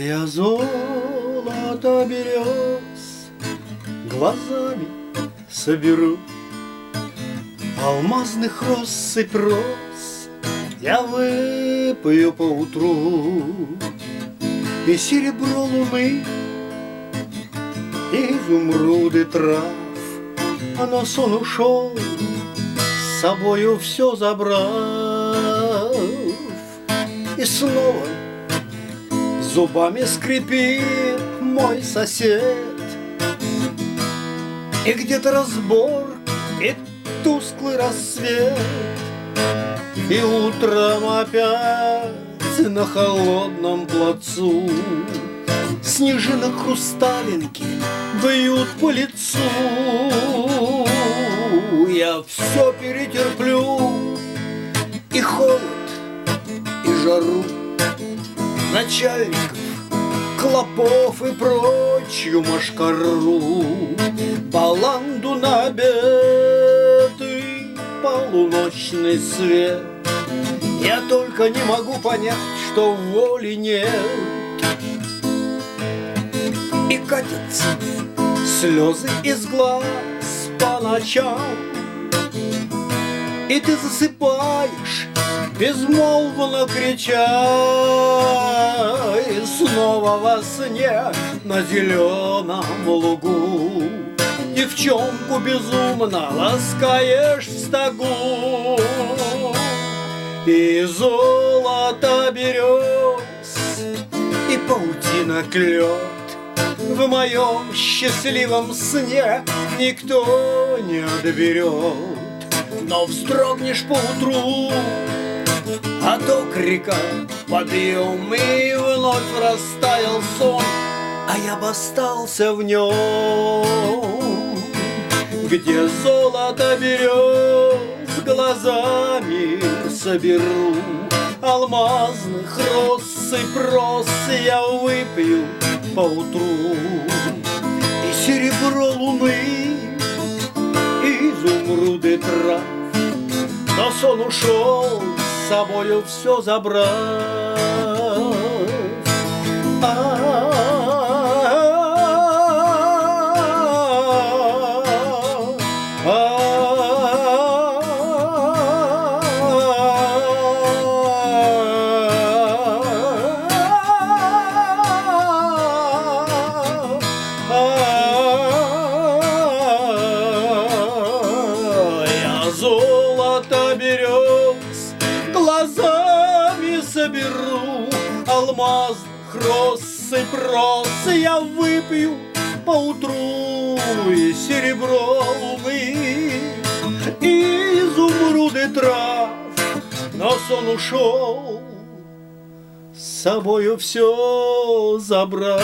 Я золото берез глазами соберу Алмазных россыпь роз я выпою поутру И серебро луны, и изумруды трав А на сон ушел, с собою все забрав И снова зубами скрипит мой сосед. И где-то разбор, и тусклый рассвет. И утром опять на холодном плацу Снежинок хрусталинки бьют по лицу. Я все перетерплю И холод, Начальников, клопов и прочую машкару. Баланду на обед и полуночный свет. Я только не могу понять, что воли нет. И катятся слезы из глаз по ночам. И ты засыпаешь, безмолвно крича снова во сне на зеленом лугу. Девчонку безумно ласкаешь в стогу. И золото берез, и паутина клет В моем счастливом сне никто не отберет Но вздрогнешь поутру от окрика подъем и вновь растаял сон а я бы остался в нем, где золото берез глазами соберу. Алмазных россыпь роз я выпью поутру. И серебро луны, и изумруды трав, но сон ушел, собою все забрав. Глазами соберу алмазных россыпь роз Я выпью поутру и серебро луны И изумруды трав. Но сон ушел с собою все забрал